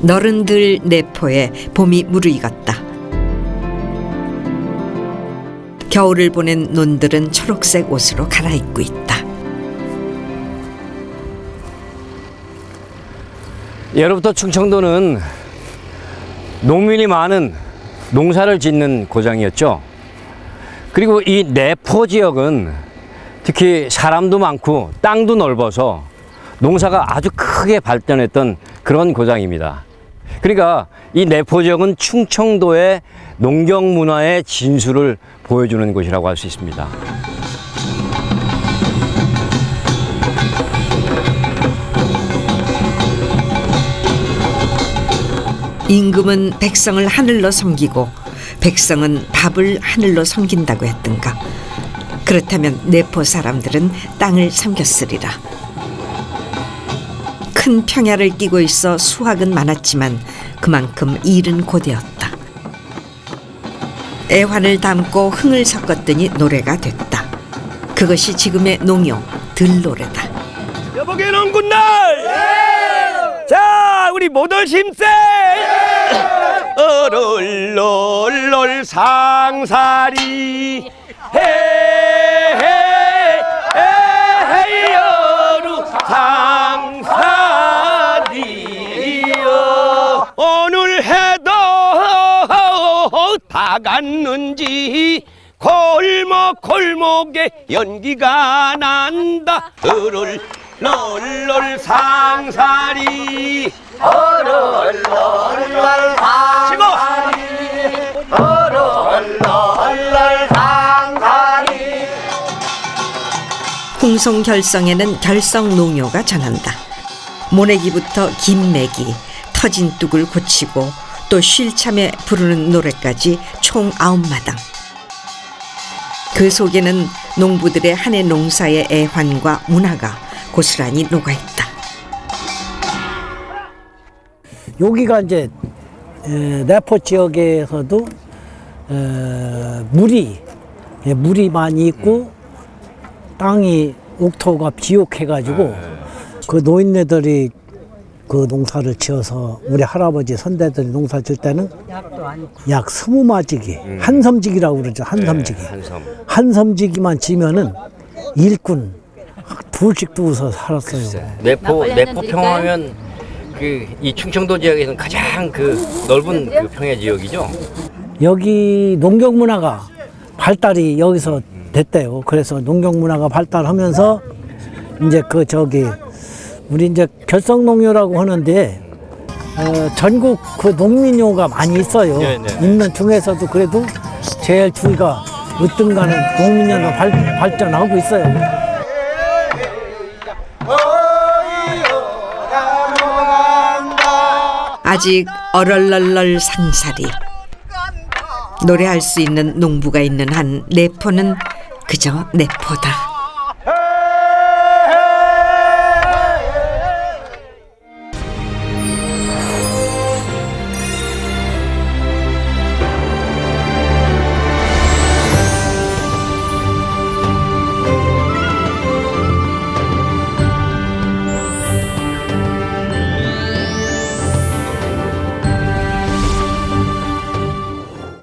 너른들 내포에 봄이 무르익었다. 겨울을 보낸 논들은 초록색 옷으로 갈아입고 있다. 예로부터 충청도는 농민이 많은 농사를 짓는 고장이었죠. 그리고 이 내포 지역은 특히 사람도 많고 땅도 넓어서 농사가 아주 크게 발전했던 그런 고장입니다. 그러니까 이 내포 지역은 충청도의 농경 문화의 진수를 보여주는 곳이라고 할 수 있습니다. 임금은 백성을 하늘로 섬기고 백성은 밥을 하늘로 섬긴다고 했던가. 그렇다면 내포 사람들은 땅을 섬겼으리라. 큰 평야를 끼고 있어 수확은 많았지만 그만큼 일은 고되었다. 애환을 담고 흥을 섞었더니 노래가 됐다. 그것이 지금의 농요 들노래다. 여보게는 굿날 자 우리 모델 심세 어롤롤롤 상사리 헤 오늘 해도 다 갔는지 골목 골목에 연기가 난다. 어롤 롤롤 상사리. 어롤 롤롤 상사리 어롤 롤롤 상사리 홍송 결성에는 결성 농요가 전한다. 모내기부터 김매기, 터진 뚝을 고치고 또 쉴 참에 부르는 노래까지 총 아홉 마당. 그 속에는 농부들의 한 해 농사의 애환과 문화가 고스란히 녹아 있다. 여기가 이제 에, 내포 지역에서도 에, 물이 예, 물이 많이 있고 땅이 옥토가 비옥해가지고 그 노인네들이 그 농사를 지어서 우리 할아버지 선대들이 농사 질 때는 약 스무 마지기 한섬지기라고 그러죠 한섬지기 한섬. 한섬지기만 지면은 일꾼 둘씩 두어서 살았어요. 내포 내포 한잔 평화하면 그 이 충청도 지역에서는 가장 그 넓은 그 평야 지역이죠. 여기 농경 문화가 발달이 여기서 됐대요. 그래서 농경 문화가 발달하면서 이제 그 저기 우리 이제 결성 농요라고 하는데 어, 전국 그 농민요가 많이 있어요. 네, 네. 있는 중에서도 그래도 제일 주의가 으뜸가는 발, 발전하고 있어요. 아직 얼얼널널 상사리. 노래할 수 있는 농부가 있는 한 내포는 그저 내포다.